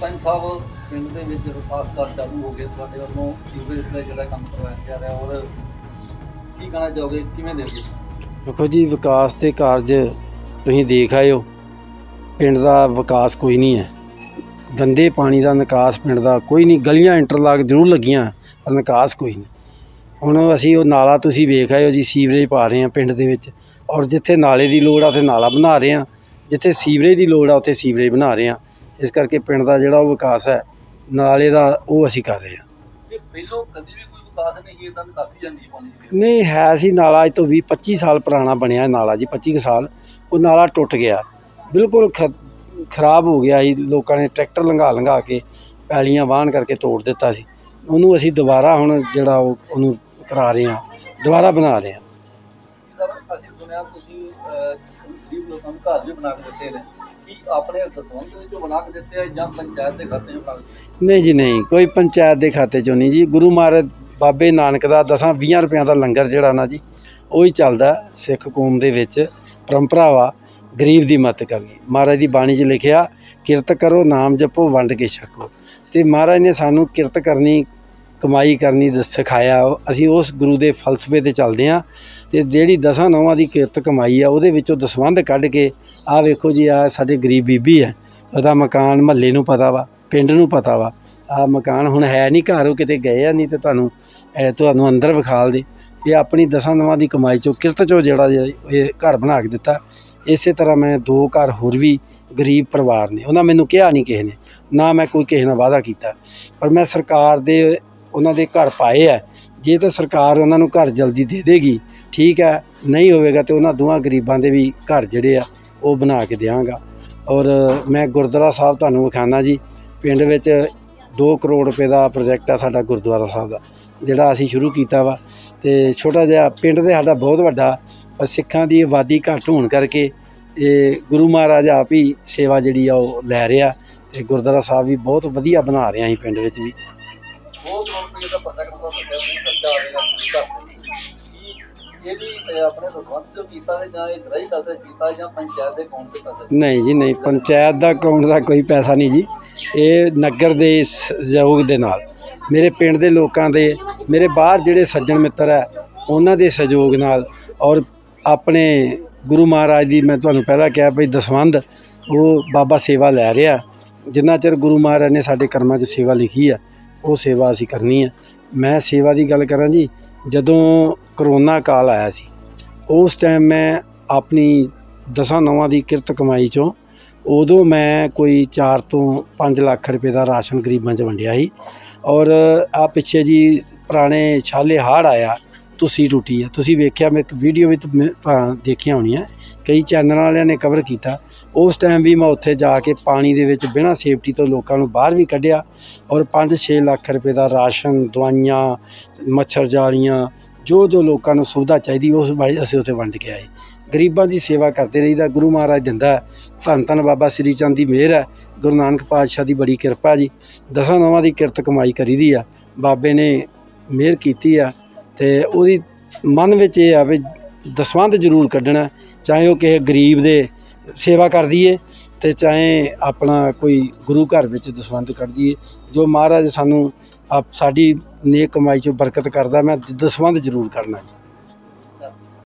ਸਾਹਿਬ ਪਿੰਡ ਦੇ ਵਿੱਚ ਵਿਕਾਸ ਕਾਰਜ ਚਾਲੂ ਹੋ ਗਏ, ਤੁਹਾਡੇ ਵੱਲੋਂ ਸੀਵਰੇਜ ਦਾ ਜਿਹੜਾ ਕੰਮ ਕਰਵਾਇਆ ਜਾ ਰਿਹਾ ਔਰ ਕੀ ਕਹਿਣਾ ਚਾਹੋਗੇ, ਕਿਵੇਂ ਦੇਖਦੇ ਦੇਖੋ ਜੀ, ਵਿਕਾਸ ਦੇ ਕਾਰਜ ਤੁਸੀਂ ਦੇਖ ਆਏ ਹੋ। ਪਿੰਡ ਦਾ ਵਿਕਾਸ ਕੋਈ ਨਹੀਂ ਹੈ। ਗੰਦੇ ਪਾਣੀ ਦਾ ਨਿਕਾਸ ਪਿੰਡ ਦਾ ਕੋਈ ਨਹੀਂ, ਗਲੀਆਂ ਇੰਟਰਲਾਕ ਜ਼ਰੂਰ ਲੱਗੀਆਂ, ਪਰ ਨਿਕਾਸ ਕੋਈ ਨਹੀਂ। ਹੁਣ ਅਸੀਂ ਉਹ ਨਾਲਾ ਤੁਸੀਂ ਵੇਖ ਆਏ ਹੋ ਜੀ, ਸੀਵਰੇਜ ਪਾ ਰਹੇ ਹਾਂ ਪਿੰਡ ਦੇ ਵਿੱਚ, ਔਰ ਜਿੱਥੇ ਨਾਲੇ ਦੀ ਲੋੜ ਆ, ਉੱਥੇ ਨਾਲਾ ਬਣਾ ਰਹੇ ਹਾਂ। ਜਿੱਥੇ ਸੀਵਰੇਜ ਦੀ ਲੋੜ ਆ, ਉੱਥੇ ਸੀਵਰੇਜ ਬਣਾ ਰਹੇ ਹਾਂ। ਇਸ ਕਰਕੇ ਪਿੰਡ ਦਾ ਜਿਹੜਾ ਉਹ ਵਿਕਾਸ ਹੈ ਨਾਲੇ ਦਾ ਉਹ ਅਸੀਂ ਕਰ ਰਹੇ ਹਾਂ। ਇਹ ਪਹਿਲੋਂ ਕਦੀ ਵੀ ਕੋਈ ਵਿਕਾਸ ਨਹੀਂ ਕੀਤਾ ਨਿਕਾਸੀ ਜਾਂਦੀ ਹੈ ਪਾਣੀ ਦੀ ਨਹੀਂ ਹੈ ਸੀ ਨਾਲਾ ਅੱਜ ਤੋਂ 20 25 ਸਾਲ ਪੁਰਾਣਾ ਬਣਿਆ ਨਾਲਾ ਜੀ 25 ਕੁ ਸਾਲ। ਉਹ ਨਾਲਾ ਟੁੱਟ ਗਿਆ। ਬਿਲਕੁਲ ਖਰਾਬ ਹੋ ਗਿਆ ਸੀ। ਲੋਕਾਂ ਨੇ ਟਰੈਕਟਰ ਲੰਘਾ ਲੰਘਾ ਕੇ ਪੈਲੀਆਂ ਵਾਹਣ ਕਰਕੇ ਤੋੜ ਦਿੱਤਾ ਸੀ। ਉਹਨੂੰ ਅਸੀਂ ਦੁਬਾਰਾ ਹੁਣ ਜਿਹੜਾ ਉਹ ਉਹਨੂੰ ਕਰਾ ਰਹੇ ਹਾਂ। ਦੁਬਾਰਾ ਬਣਾ ਰਹੇ ਹਾਂ। ਅਸੀਂ ਸੁਣਿਆ ਤੁਸੀਂ ਗਰੀਬ ਲੋਕਾਂ ਨੂੰ ਘਰ ਵੀ ਬਣਾ ਕੇ ਦਿੱਤੇ ਨੇ। ਕੀ ਆਪਣੇ ਦਸਵੰਧ ਵਿੱਚੋਂ ਬਣਾ ਕੇ ਦਿੱਤੇ ਆ ਜਾਂ ਪੰਚਾਇਤ ਦੇ ਖਾਤੇ 'ਚੋਂ ਬਣਾ ਨਹੀਂ ਜੀ, ਨਹੀਂ, ਕੋਈ ਪੰਚਾਇਤ ਦੇ ਖਾਤੇ ਚੋਂ ਨਹੀਂ ਜੀ। ਗੁਰੂ ਮਹਾਰਾਜ, ਬਾਬੇ ਨਾਨਕ ਦਾ ਦਸਾਂ 20 ਰੁਪਈਆਂ ਦਾ ਲੰਗਰ ਜਿਹੜਾ ਨਾ ਜੀ, ਉਹ ਹੀ ਚੱਲਦਾ ਸਿੱਖ ਕੌਮ ਦੇ ਵਿੱਚ। ਪਰੰਪਰਾ ਵਾ ਗਰੀਬ ਦੀ ਮਦਦ ਕਰਨੀ ਮਹਾਰਾਜ ਦੀ ਬਾਣੀ 'ਚ ਲਿਖਿਆ, ਕਿਰਤ ਕਰੋ, ਨਾਮ ਜਪੋ, ਵੰਡ ਕੇ ਛਕੋ। ਤੇ ਮਹਾਰਾਜ ਨੇ ਸਾਨੂੰ ਕਿਰਤ ਕਰਨੀ ਕਮਾਈ ਕਰਨੀ ਦ- ਸਿਖਾਇਆ। ਅਸੀਂ ਉਸ ਗੁਰੂ ਦੇ ਫਲਸਫੇ ਤੇ ਚੱਲਦੇ ਹਾਂ ਤੇ ਜਿਹੜੀ ਦਸਾਂ ਨੌਵਾਂ ਦੀ ਕਿਰਤ ਕਮਾਈ ਆ, ਉਹਦੇ ਵਿੱਚੋਂ ਦਸਵੰਧ ਕੱਢ ਕੇ ਆਹ ਵੇਖੋ ਜੀ ਆ ਸਾਡੇ ਗਰੀਬ ਬੀਬੀ ਹੈ। ਉਹਦਾ ਮਕਾਨ ਮਹੱਲੇ ਨੂੰ ਪਤਾ ਵਾ, ਪਿੰਡ ਨੂੰ ਪਤਾ ਵਾ। ਆ ਮਕਾਨ ਹੁਣ ਹੈ ਨਹੀਂ, ਘਰ ਉਹ ਕਿਤੇ ਗਏ ਆ ਨਹੀਂ ਤੇ ਤੁਹਾਨੂੰ, ਇਹ ਤੁਹਾਨੂੰ ਅੰਦਰ ਵਿਖਾਲ ਦੇ। ਇਹ ਆਪਣੀ ਦਸਾਂ ਨਵਾਂ ਦੀ ਕਮਾਈ ਚੋਂ, ਕਿਰਤ ਚੋਂ ਜਿਹੜਾ ਇਹ ਘਰ ਬਣਾ ਕੇ ਦਿੱਤਾ। ਇਸੇ ਤਰ੍ਹਾਂ ਮੈਂ ਦੋ ਘਰ ਹੋਰ ਵੀ ਗਰੀਬ ਪਰਿਵਾਰ ਨੇ। ਉਹਨਾਂ ਮੈਨੂੰ ਕਿਹਾ ਨਹੀਂ ਕਿਸੇ ਨੇ। ਨਾ ਮੈਂ ਕੋਈ ਕਿਸੇ ਨਾਲ ਵਾਅਦਾ ਕੀਤਾ। ਪਰ ਮੈਂ ਸਰਕਾਰ ਦੇ ਉਹਨਾਂ ਦੇ ਘਰ ਪਾਏ ਹੈ ਜੇ ਤਾਂ ਸਰਕਾਰ ਉਹਨਾਂ ਨੂੰ ਘਰ ਜਲਦੀ ਦੇ ਦੇਗੀ, ਠੀਕ ਹੈ ਨਹੀਂ ਹੋਵੇਗਾ ਤੇ ਉਹਨਾਂ ਦੋਵਾਂ ਗਰੀਬਾਂ ਦੇ ਵੀ ਘਰ ਜਿਹੜੇ ਆ, ਉਹ ਬਣਾ ਕੇ ਦਿਆਂਗਾ। ਔਰ ਮੈਂ ਗੁਰਦੁਆਰਾ ਸਾਹਿਬ ਤੁਹਾਨੂੰ ਵਿਖਾਣਾ ਜੀ, ਪਿੰਡ ਵਿੱਚ 2 ਕਰੋੜ ਰੁਪਏ ਦਾ ਪ੍ਰੋਜੈਕਟ ਆ ਸਾਡਾ ਗੁਰਦੁਆਰਾ ਸਾਹਿਬ ਦਾ, ਜਿਹੜਾ ਅਸੀਂ ਸ਼ੁਰੂ ਕੀਤਾ ਵਾ। ਤੇ ਛੋਟਾ ਜਿਹਾ ਪਿੰਡ ਦੇ ਸਾਡਾ ਬਹੁਤ ਵੱਡਾ, ਪਰ ਸਿੱਖਾਂ ਦੀ ਆਬਾਦੀ ਘੱਟ ਹੋਣ ਕਰਕੇ ਇਹ ਗੁਰੂ ਮਹਾਰਾਜ ਆਪ ਹੀ ਸੇਵਾ ਜਿਹੜੀ ਆ ਉਹ ਲੈ ਰਿਹਾ। ਤੇ ਗੁਰਦੁਆਰਾ ਸਾਹਿਬ ਵੀ ਬਹੁਤ ਵਧੀਆ ਬਣਾ ਰਹੇ ਅਸੀਂ ਪਿੰਡ ਵਿੱਚ ਵੀ। ਬਹੁਤ ਰੁਪਏ ਦਾ ਪ੍ਰੋਜੈਕਟ ਦਾ ਸੱਚਾ ਖਰਚਾ ਆਵੇਗਾ ਤੁਸੀਂ ਕਰਦੇ ਇਹ ਵੀ ਆਪਣੇ ਦਸਵੰਧ ਕੀਤਾ ਹੈ ਜਾਂ ਇਹ ਗ੍ਰਹਿ ਕਰਦੇ ਕੀਤਾ ਜਾਂ ਪੰਚਾਇਤ ਦੇ ਅਕਾਊਂਟ ਤੇ ਪੈਸੇ ਨਹੀਂ ਜੀ, ਨਹੀਂ, ਪੰਚਾਇਤ ਦਾ ਅਕਾਊਂਟ ਦਾ ਕੋਈ ਪੈਸਾ ਨਹੀਂ ਜੀ। ਇਹ ਨਗਰ ਦੇ ਸਹਿਯੋਗ ਦੇ ਨਾਲ, ਮੇਰੇ ਪਿੰਡ ਦੇ ਲੋਕਾਂ ਦੇ, ਮੇਰੇ ਬਾਹਰ ਜਿਹੜੇ ਸੱਜਣ ਮਿੱਤਰ ਹੈ, ਉਹਨਾਂ ਦੇ ਸਹਿਯੋਗ ਨਾਲ ਔਰ ਆਪਣੇ ਗੁਰੂ ਮਹਾਰਾਜ ਦੀ ਮੈਂ ਤੁਹਾਨੂੰ ਪਹਿਲਾਂ ਕਿਹਾ ਭਈ ਦਸਵੰਧ, ਉਹ ਬਾਬਾ ਸੇਵਾ ਲੈ ਰਿਹਾ। ਜਿੰਨਾ ਚਿਰ ਗੁਰੂ ਮਹਾਰਾਜ ਨੇ ਸਾਡੇ ਕਰਮਾਂ 'ਚ ਸੇਵਾ ਲਿਖੀ ਆ ਉਹ ਸੇਵਾ ਅਸੀਂ ਕਰਨੀ ਹੈ ਮੈਂ ਸੇਵਾ ਦੀ ਗੱਲ ਕਰਾਂ ਜੀ, ਜਦੋਂ ਕਰੋਨਾ ਕਾਲ ਆਇਆ ਸੀ, ਉਸ ਟਾਈਮ ਮੈਂ ਆਪਣੀ ਦਸਾਂ ਨੌਵਾਂ ਦੀ ਕਿਰਤ ਕਮਾਈ ਚੋਂ ਉਦੋਂ ਮੈਂ ਕੋਈ 4 ਤੋਂ 5 ਲੱਖ ਰੁਪਏ ਦਾ ਰਾਸ਼ਨ ਗਰੀਬਾਂ 'ਚ ਵੰਡਿਆ ਸੀ। ਔਰ ਆ ਪਿੱਛੇ ਜੀ ਪੁਰਾਣੇ ਛਾਲੇ ਹਾੜ ਆਇਆ, ਤੁਸੀਂ ਟੁੱਟੀ ਆ। ਤੁਸੀਂ ਵੇਖਿਆ, ਮੈਂ ਇੱਕ ਵੀਡੀਓ ਵਿੱਚ ਮੈਂ- ਦੇਖੀਆਂ ਹੋਣੀਆਂ। ਕਈ ਚੈਨਲਾਂ ਵਾਲਿਆਂ ਨੇ ਕਵਰ ਕੀਤਾ। ਉਸ ਟਾਈਮ ਵੀ ਮੈਂ ਉੱਥੇ ਜਾ ਕੇ ਪਾਣੀ ਦੇ ਵਿੱਚ ਬਿਨਾਂ ਸੇਫਟੀ ਤੋਂ ਲੋਕਾਂ ਨੂੰ ਬਾਹਰ ਵੀ ਕੱਢਿਆ ਔਰ 5-6 ਲੱਖ ਰੁਪਏ ਦਾ ਰਾਸ਼ਨ, ਦਵਾਈਆਂ, ਮੱਛਰ ਜਾਲੀਆਂ, ਜੋ ਜੋ ਲੋਕਾਂ ਨੂੰ ਸੁਵਿਧਾ ਚਾਹੀਦੀ ਉਸ ਬਾਰੇ ਅਸੀਂ ਉੱਥੇ ਵੰਡ ਕੇ ਆਏ। ਗਰੀਬਾਂ ਦੀ ਸੇਵਾ ਕਰਦੇ ਰਹੀਦਾ, ਗੁਰੂ ਮਹਾਰਾਜ ਦਿੰਦਾ ਹੈ। ਧੰਨ ਧੰਨ ਬਾਬਾ ਸ੍ਰੀ ਚੰਦ ਦੀ ਮਿਹਰ ਹੈ। ਗੁਰੂ ਨਾਨਕ ਪਾਤਸ਼ਾਹ ਦੀ ਬੜੀ ਕਿਰਪਾ ਜੀ। ਦਸਾਂ ਨਵਾਂ ਦੀ ਕਿਰਤ ਕਮਾਈ ਕਰੀਦੀ ਆ। ਬਾਬੇ ਨੇ ਮਿਹਰ ਕੀਤੀ ਆ ਤੇ ਉਹਦੀ ਮਨ ਵਿੱਚ ਇਹ ਆ ਵੀ ਦਸਵੰਧ ਜ਼ਰੂਰ ਕੱਢਣਾ, ਚਾਹੇ ਉਹ ਕਿਸੇ ਗਰੀਬ ਦੇ ਸੇਵਾ ਕਰਦੀ ਦਈਏ ਤੇ ਚਾਹੇ ਆਪਣਾ ਕੋਈ ਗੁਰੂ ਘਰ ਵਿੱਚ ਦਸਵੰਧ ਕੱਢਦੀ ਦਈਏ, ਜੋ ਮਹਾਰਾਜ ਸਾਨੂੰ ਆਪ ਸਾਡੀ ਨੇਕ ਕਮਾਈ ਚੋਂ ਬਰਕਤ ਕਰਦਾ, ਮੈਂ ਦਸਵੰਧ ਜ਼ਰੂਰ ਕਰਨਾ